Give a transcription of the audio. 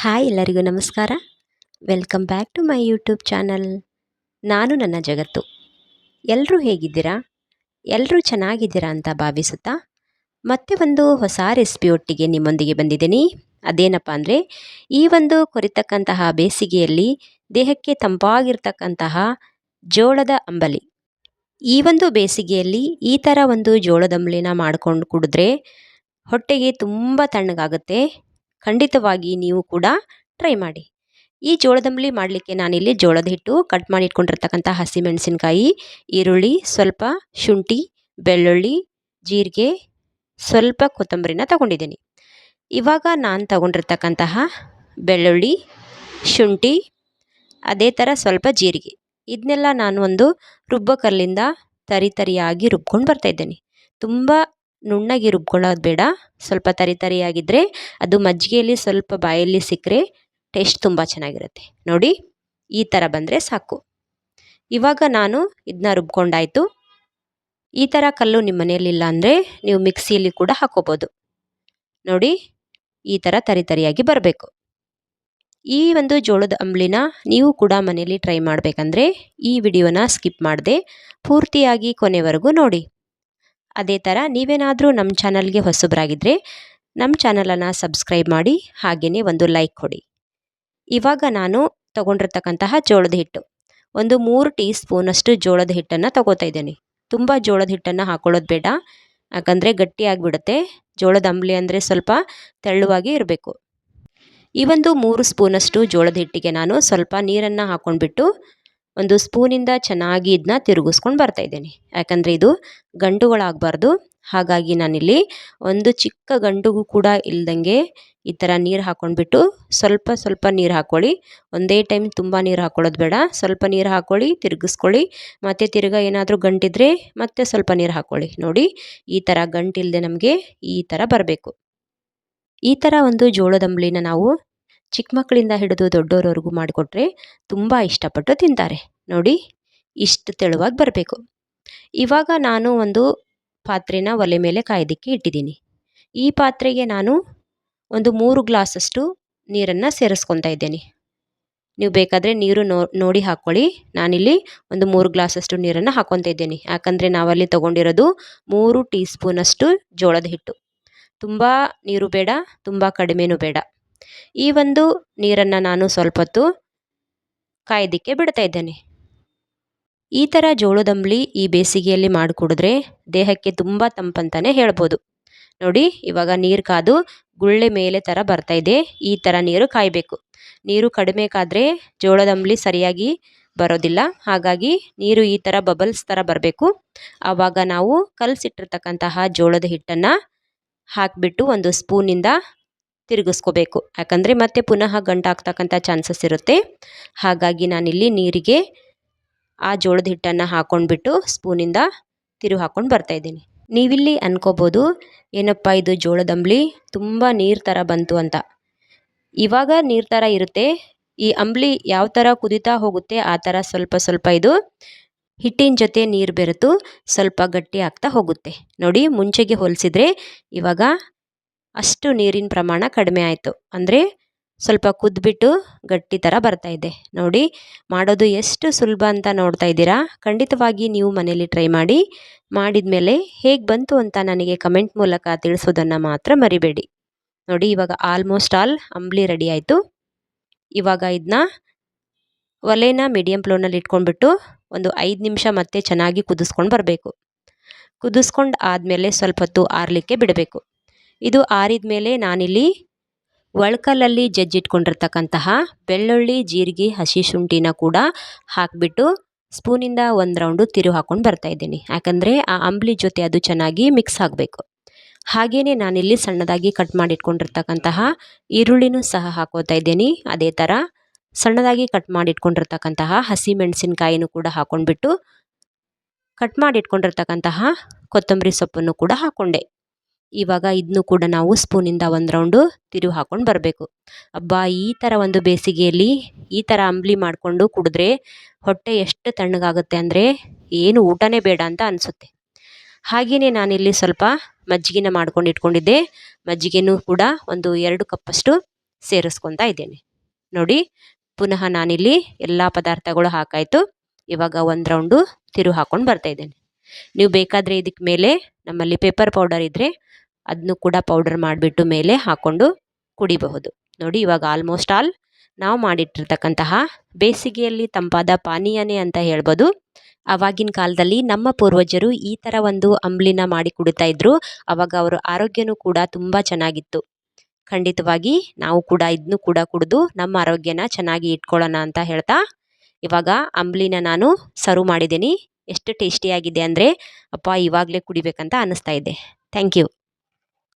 Hi ಎಲ್ಲರಿಗೂ ನಮಸ್ಕಾರ. Welcome back to my YouTube channel ನಾನು ನನ್ನ ಜಗತ್ತು. ಎಲ್ಲರೂ ಹೇಗಿದ್ದೀರಾ? ಎಲ್ಲರೂ ಚೆನ್ನಾಗಿದ್ದೀರಾ ಅಂತ ಭಾವಿಸುತ್ತಾ? ಮತ್ತೆ ಒಂದು ಹೊಸ ರೆಸಿಪಿ ಒಟ್ಟಿಗೆ ನಿಮ್ಮೊಂದಿಗೆ ಬಂದಿದ್ದೀನಿ. ಅದೇನಪ್ಪ ಅಂದರೆ, ಈ ಒಂದು ಕೊರಿತಕ್ಕಂತಹ ಬೇಸಿಗೆಯಲ್ಲಿ ದೇಹಕ್ಕೆ ತಂಪಾಗಿರ್ತಕ್ಕಂತಹ ಜೋಳದ ಅಂಬಲಿ. ಈ ಒಂದು ಬೇಸಿಗೆಯಲ್ಲಿ ಈ ಥರ ಒಂದು ಜೋಳದ ಅಂಬಲಿನ ಮಾಡ್ಕೊಂಡು ಕುಡಿದ್ರೆ ಹೊಟ್ಟೆಗೆ ತುಂಬ ತಣ್ಣಗಾಗುತ್ತೆ. ಖಂಡಿತವಾಗಿ ನೀವು ಕೂಡ ಟ್ರೈ ಮಾಡಿ. ಈ ಜೋಳದಂಬಲಿ ಮಾಡಲಿಕ್ಕೆ ನಾನಿಲ್ಲಿ ಜೋಳದ ಹಿಟ್ಟು ಕಟ್ ಮಾಡಿ ಇಟ್ಕೊಂಡಿರ್ತಕ್ಕಂಥ ಹಸಿಮೆಣಸಿನ್ಕಾಯಿ, ಈರುಳ್ಳಿ, ಸ್ವಲ್ಪ ಶುಂಠಿ, ಬೆಳ್ಳುಳ್ಳಿ, ಜೀರಿಗೆ, ಸ್ವಲ್ಪ ಕೊತ್ತಂಬರಿನ ತಗೊಂಡಿದ್ದೀನಿ. ಇವಾಗ ನಾನು ತಗೊಂಡಿರ್ತಕ್ಕಂತಹ ಬೆಳ್ಳುಳ್ಳಿ, ಶುಂಠಿ, ಅದೇ ಥರ ಸ್ವಲ್ಪ ಜೀರಿಗೆ. ಇದನ್ನೆಲ್ಲ ನಾನು ಒಂದು ರುಬ್ಬೋ ಕಲ್ಲಿಂದ ತರಿ ತರಿಯಾಗಿ ರುಬ್ಕೊಂಡು ಬರ್ತಾಯಿದ್ದೇನೆ ತುಂಬ ನುಣ್ಣಗೆ ರುಬ್ಕೊಳ್ಳೋದು ಬೇಡ. ಸ್ವಲ್ಪ ತರಿ ತರಿಯಾಗಿದ್ದರೆ ಅದು ಮಜ್ಜಿಗೆಯಲ್ಲಿ ಸ್ವಲ್ಪ ಬಾಯಲ್ಲಿ ಸಿಕ್ಕರೆ ಟೇಸ್ಟ್ ತುಂಬ ಚೆನ್ನಾಗಿರುತ್ತೆ. ನೋಡಿ, ಈ ಥರ ಬಂದರೆ ಸಾಕು. ಇವಾಗ ನಾನು ಇದನ್ನ ರುಬ್ಕೊಂಡಾಯಿತು. ಈ ಥರ ಕಲ್ಲು ನಿಮ್ಮ ಮನೆಯಲ್ಲಿಲ್ಲ ಅಂದರೆ ನೀವು ಮಿಕ್ಸಿಯಲ್ಲಿ ಕೂಡ ಹಾಕೋಬೋದು. ನೋಡಿ, ಈ ಥರ ತರಿ ತರಿಯಾಗಿ ಬರಬೇಕು. ಈ ಒಂದು ಜೋಳದ ಅಂಬ್ಲಿನ ನೀವು ಕೂಡ ಮನೆಯಲ್ಲಿ ಟ್ರೈ ಮಾಡಬೇಕಂದ್ರೆ ಈ ವಿಡಿಯೋನ ಸ್ಕಿಪ್ ಮಾಡದೆ ಪೂರ್ತಿಯಾಗಿ ಕೊನೆವರೆಗೂ ನೋಡಿ. ಅದೇ ಥರ ನೀವೇನಾದರೂ ನಮ್ಮ ಚಾನಲ್ಗೆ ಹೊಸಬರಾಗಿದ್ದರೆ ನಮ್ಮ ಚಾನಲನ್ನು ಸಬ್ಸ್ಕ್ರೈಬ್ ಮಾಡಿ ಹಾಗೆಯೇ ಒಂದು ಲೈಕ್ ಕೊಡಿ. ಇವಾಗ ನಾನು ತೊಗೊಂಡಿರ್ತಕ್ಕಂತಹ ಜೋಳದ ಹಿಟ್ಟು. ಒಂದು ಮೂರು ಟೀ ಸ್ಪೂನಷ್ಟು ಜೋಳದ ಹಿಟ್ಟನ್ನು ತಗೋತಾ ಇದ್ದೀನಿ. ತುಂಬ ಜೋಳದ ಹಿಟ್ಟನ್ನು ಹಾಕೊಳ್ಳೋದು ಬೇಡ. ಯಾಕಂದರೆ ಗಟ್ಟಿಯಾಗಿಬಿಡುತ್ತೆ ಜೋಳದ ಅಂಬಲಿ ಅಂದರೆ ಸ್ವಲ್ಪ ತೆಳ್ಳುವಾಗಿ ಇರಬೇಕು. ಈ ಒಂದು ಮೂರು ಸ್ಪೂನಷ್ಟು ಜೋಳದ ಹಿಟ್ಟಿಗೆ ನಾನು ಸ್ವಲ್ಪ ನೀರನ್ನು ಹಾಕ್ಕೊಂಡ್ಬಿಟ್ಟು ಒಂದು ಸ್ಪೂನಿಂದ ಚೆನ್ನಾಗಿ ಇದನ್ನ ತಿರುಗಿಸ್ಕೊಂಡು ಬರ್ತಾಯಿದ್ದೇನೆ ಯಾಕಂದರೆ ಇದು ಗಂಟುಗಳಾಗಬಾರ್ದು. ಹಾಗಾಗಿ ನಾನಿಲ್ಲಿ ಒಂದು ಚಿಕ್ಕ ಗಂಟುಗೂ ಕೂಡ ಇಲ್ದಂಗೆ ಈ ಥರ ನೀರು ಹಾಕ್ಕೊಂಡ್ಬಿಟ್ಟು ಸ್ವಲ್ಪ ಸ್ವಲ್ಪ ನೀರು ಹಾಕ್ಕೊಳ್ಳಿ ಒಂದೇ ಟೈಮ್ ತುಂಬ ನೀರು ಹಾಕ್ಕೊಳ್ಳೋದು ಬೇಡ. ಸ್ವಲ್ಪ ನೀರು ಹಾಕ್ಕೊಳ್ಳಿ ತಿರುಗಿಸ್ಕೊಳ್ಳಿ. ಮತ್ತು ತಿರ್ಗಾ ಏನಾದರೂ ಗಂಟಿದ್ರೆ ಮತ್ತೆ ಸ್ವಲ್ಪ ನೀರು ಹಾಕ್ಕೊಳ್ಳಿ ನೋಡಿ, ಈ ಥರ ಗಂಟಿಲ್ಲದೆ ನಮಗೆ ಈ ಥರ ಬರಬೇಕು. ಈ ಥರ ಒಂದು ಜೋಳದಂಬ್ಲಿನ ನಾವು ಚಿಕ್ಕ ಮಕ್ಕಳಿಂದ ಹಿಡಿದು ದೊಡ್ಡೋರವರೆಗೂ ಮಾಡಿಕೊಟ್ರೆ ತುಂಬ ಇಷ್ಟಪಟ್ಟು ತಿಂತಾರೆ. ನೋಡಿ, ಇಷ್ಟು ತೆಳುವಾಗಿ ಬರಬೇಕು. ಇವಾಗ ನಾನು ಒಂದು ಪಾತ್ರೆನ ಒಲೆ ಮೇಲೆ ಕಾಯ್ದಕ್ಕೆ ಇಟ್ಟಿದ್ದೀನಿ. ಈ ಪಾತ್ರೆಗೆ ನಾನು ಒಂದು ಮೂರು ಗ್ಲಾಸಷ್ಟು ನೀರನ್ನು ಸೇರಿಸ್ಕೊತಾ ಇದ್ದೇನೆ. ನೀವು ಬೇಕಾದರೆ ನೀರು ನೋಡಿ ಹಾಕ್ಕೊಳ್ಳಿ. ನಾನಿಲ್ಲಿ ಒಂದು ಮೂರು ಗ್ಲಾಸಷ್ಟು ನೀರನ್ನು ಹಾಕ್ಕೊತಾ ಇದ್ದೇನೆ. ಯಾಕಂದರೆ ನಾವಲ್ಲಿ ತೊಗೊಂಡಿರೋದು ಮೂರು ಟೀ ಸ್ಪೂನಷ್ಟು ಜೋಳದ ಹಿಟ್ಟು. ತುಂಬ ನೀರು ಬೇಡ, ತುಂಬ ಕಡಿಮೆನೂ ಬೇಡ. ಈ ಒಂದು ನೀರನ್ನು ನಾನು ಸ್ವಲ್ಪ ಹೊತ್ತು ಕಾಯ್ದಿಕ್ಕೆ ಬಿಡ್ತಾ ಇದ್ದೇನೆ. ಈ ಥರ ಜೋಳದಂಬ್ಲಿ ಈ ಬೇಸಿಗೆಯಲ್ಲಿ ಮಾಡಿಕೊಡಿದ್ರೆ ದೇಹಕ್ಕೆ ತುಂಬ ತಂಪಂತಲೇ ಹೇಳ್ಬೋದು. ನೋಡಿ, ಇವಾಗ ನೀರು ಕಾದು ಗುಳ್ಳೆ ಮೇಲೆ ಥರ ಬರ್ತಾ ಇದೆ. ಈ ಥರ ನೀರು ಕಾಯಬೇಕು. ನೀರು ಕಡಿಮೆ ಕಾದರೆ ಜೋಳದಂಬ್ಲಿ ಸರಿಯಾಗಿ ಬರೋದಿಲ್ಲ. ಹಾಗಾಗಿ ನೀರು ಈ ಥರ ಬಬಲ್ಸ್ ಥರ ಬರಬೇಕು. ಆವಾಗ ನಾವು ಕಲಸಿಟ್ಟಿರ್ತಕ್ಕಂತಹ ಜೋಳದ ಹಿಟ್ಟನ್ನು ಹಾಕಿಬಿಟ್ಟು ಒಂದು ಸ್ಪೂನಿಂದ ತಿರುಗಿಸ್ಕೋಬೇಕು. ಯಾಕಂದರೆ ಮತ್ತೆ ಪುನಃ ಗಂಟಾಗ್ತಕ್ಕಂಥ ಚಾನ್ಸಸ್ ಇರುತ್ತೆ. ಹಾಗಾಗಿ ನಾನಿಲ್ಲಿ ನೀರಿಗೆ ಆ ಜೋಳದ ಹಿಟ್ಟನ್ನು ಹಾಕ್ಕೊಂಡ್ಬಿಟ್ಟು ಸ್ಪೂನಿಂದ ತಿರು ಹಾಕ್ಕೊಂಡು ಬರ್ತಾಯಿದ್ದೀನಿ ನೀವಿಲ್ಲಿ ಅನ್ಕೋಬೋದು, ಏನಪ್ಪ ಇದು ಜೋಳದ ಅಂಬ್ಲಿ? ತುಂಬ ನೀರು ಥರ ಬಂತು ಅಂತ. ಇವಾಗ ನೀರು ಥರ ಇರುತ್ತೆ. ಈ ಅಂಬ್ಲಿ ಯಾವ ಥರ ಕುದಿತಾ ಹೋಗುತ್ತೆ, ಆ ಥರ ಸ್ವಲ್ಪ ಸ್ವಲ್ಪ ಇದು ಹಿಟ್ಟಿನ ಜೊತೆ ನೀರು ಬೆರೆತು ಸ್ವಲ್ಪ ಗಟ್ಟಿ ಆಗ್ತಾ ಹೋಗುತ್ತೆ. ನೋಡಿ, ಮುಂಚೆಗೆ ಹೋಲಿಸಿದ್ರೆ ಇವಾಗ ಅಷ್ಟು ನೀರಿನ ಪ್ರಮಾಣ ಕಡಿಮೆ ಆಯಿತು. ಅಂದರೆ ಸ್ವಲ್ಪ ಕುದ್ಬಿಟ್ಟು ಗಟ್ಟಿ ಥರ ಬರ್ತಾ ಇದೆ. ನೋಡಿ, ಮಾಡೋದು ಎಷ್ಟು ಸುಲಭ ಅಂತ ನೋಡ್ತಾ ಇದ್ದೀರಾ? ಖಂಡಿತವಾಗಿ ನೀವು ಮನೇಲಿ ಟ್ರೈ ಮಾಡಿ. ಮಾಡಿದ ಮೇಲೆ ಹೇಗೆ ಬಂತು ಅಂತ ನನಗೆ ಕಮೆಂಟ್ ಮೂಲಕ ತಿಳಿಸೋದನ್ನು ಮಾತ್ರ ಮರಿಬೇಡಿ. ನೋಡಿ, ಇವಾಗ ಆಲ್ಮೋಸ್ಟ್ ಆಲ್ ಅಂಬ್ಲಿ ರೆಡಿ ಆಯಿತು. ಇವಾಗ ಇದನ್ನ ಒಲೆನ ಮೀಡಿಯಮ್ ಫ್ಲೋನಲ್ಲಿ ಇಟ್ಕೊಂಡ್ಬಿಟ್ಟು ಒಂದು ಐದು ನಿಮಿಷ ಮತ್ತೆ ಚೆನ್ನಾಗಿ ಕುದಿಸ್ಕೊಂಡು ಬರಬೇಕು. ಕುದಿಸ್ಕೊಂಡು ಆದಮೇಲೆ ಸ್ವಲ್ಪ ಹೊತ್ತು ಆರಲಿಕ್ಕೆ ಬಿಡಬೇಕು. ಇದು ಆರಿದ ಮೇಲೆ ನಾನಿಲ್ಲಿ ಒಳ್ಕಲ್ಲಲ್ಲಿ ಜಜ್ಜಿಟ್ಕೊಂಡಿರ್ತಕ್ಕಂತಹ ಬೆಳ್ಳುಳ್ಳಿ, ಜೀರಿಗೆ, ಹಸಿ ಶುಂಠಿನ ಕೂಡ ಹಾಕಿಬಿಟ್ಟು ಸ್ಪೂನಿಂದ ಒಂದು ರೌಂಡು ತಿರು ಹಾಕ್ಕೊಂಡು ಬರ್ತಾ ಇದ್ದೀನಿ. ಯಾಕಂದರೆ ಆ ಅಂಬ್ಲಿ ಜೊತೆ ಅದು ಚೆನ್ನಾಗಿ ಮಿಕ್ಸ್ ಆಗಬೇಕು. ಹಾಗೆಯೇ ನಾನಿಲ್ಲಿ ಸಣ್ಣದಾಗಿ ಕಟ್ ಮಾಡಿಟ್ಕೊಂಡಿರ್ತಕ್ಕಂತಹ ಈರುಳ್ಳಿನೂ ಸಹ ಹಾಕೋತಾ ಇದ್ದೀನಿ. ಅದೇ ಥರ ಸಣ್ಣದಾಗಿ ಕಟ್ ಮಾಡಿಟ್ಕೊಂಡಿರ್ತಕ್ಕಂತಹ ಹಸಿ ಮೆಣಸಿನ್ಕಾಯಿನೂ ಕೂಡ ಹಾಕ್ಕೊಂಡ್ಬಿಟ್ಟು ಕಟ್ ಮಾಡಿಟ್ಕೊಂಡಿರ್ತಕ್ಕಂತಹ ಕೊತ್ತಂಬರಿ ಸೊಪ್ಪನ್ನು ಕೂಡ ಹಾಕ್ಕೊಂಡೆ ಇವಾಗ ಇದನ್ನು ಕೂಡ ನಾವು ಸ್ಪೂನಿಂದ ಒಂದು ರೌಂಡು ತಿರುವು ಹಾಕ್ಕೊಂಡು ಬರಬೇಕು. ಅಬ್ಬಾ, ಈ ಥರ ಒಂದು ಬೇಸಿಗೆಯಲ್ಲಿ ಈ ಥರ ಅಂಬ್ಲಿ ಮಾಡಿಕೊಂಡು ಕುಡಿದ್ರೆ ಹೊಟ್ಟೆ ಎಷ್ಟು ತಣ್ಣಗಾಗುತ್ತೆ ಅಂದರೆ ಏನು ಊಟನೇ ಬೇಡ ಅಂತ ಅನಿಸುತ್ತೆ. ಹಾಗೆಯೇ ನಾನಿಲ್ಲಿ ಸ್ವಲ್ಪ ಮಜ್ಜಿಗೆನ ಮಾಡ್ಕೊಂಡು ಇಟ್ಕೊಂಡಿದ್ದೆ. ಮಜ್ಜಿಗೆನೂ ಕೂಡ ಒಂದು ಎರಡು ಕಪ್ಪಷ್ಟು ಸೇರಿಸ್ಕೊತಾ ಇದ್ದೇನೆ. ನೋಡಿ, ಪುನಃ ನಾನಿಲ್ಲಿ ಎಲ್ಲ ಪದಾರ್ಥಗಳು ಹಾಕಾಯಿತು. ಇವಾಗ ಒಂದು ರೌಂಡು ತಿರು ಹಾಕ್ಕೊಂಡು ಬರ್ತಾ ಇದ್ದೇನೆ. ನೀವು ಬೇಕಾದರೆ ಇದಕ್ಕೆ ಮೇಲೆ ನಮ್ಮಲ್ಲಿ ಪೇಪರ್ ಪೌಡರ್ ಇದ್ದರೆ ಅದನ್ನು ಕೂಡ ಪೌಡರ್ ಮಾಡಿಬಿಟ್ಟು ಮೇಲೆ ಹಾಕ್ಕೊಂಡು ಕುಡಿಬಹುದು. ನೋಡಿ, ಇವಾಗ ಆಲ್ಮೋಸ್ಟ್ ಆಲ್ ನಾವು ಮಾಡಿಟ್ಟಿರ್ತಕ್ಕಂತಹ ಬೇಸಿಗೆಯಲ್ಲಿ ತಂಪಾದ ಪಾನೀಯನೇ ಅಂತ ಹೇಳ್ಬೋದು. ಆವಾಗಿನ ಕಾಲದಲ್ಲಿ ನಮ್ಮ ಪೂರ್ವಜರು ಈ ಥರ ಒಂದು ಅಂಬ್ಲಿನ ಮಾಡಿ ಕುಡಿತಾ ಇದ್ರು. ಅವಾಗ ಅವರ ಆರೋಗ್ಯನೂ ಕೂಡ ತುಂಬ ಚೆನ್ನಾಗಿತ್ತು. ಖಂಡಿತವಾಗಿ ನಾವು ಕೂಡ ಇದನ್ನು ಕೂಡ ಕುಡಿದು ನಮ್ಮ ಆರೋಗ್ಯನ ಚೆನ್ನಾಗಿ ಇಟ್ಕೊಳ್ಳೋಣ ಅಂತ ಹೇಳ್ತಾ ಇವಾಗ ಅಂಬ್ಲಿನ ನಾನು ಸರ್ವ್ ಮಾಡಿದ್ದೀನಿ. ಎಷ್ಟು ಟೇಸ್ಟಿಯಾಗಿದೆ ಅಂದರೆ ಅಪ್ಪ ಇವಾಗಲೇ ಕುಡಿಬೇಕಂತ ಅನ್ನಿಸ್ತಾ ಇದೆ. Thank you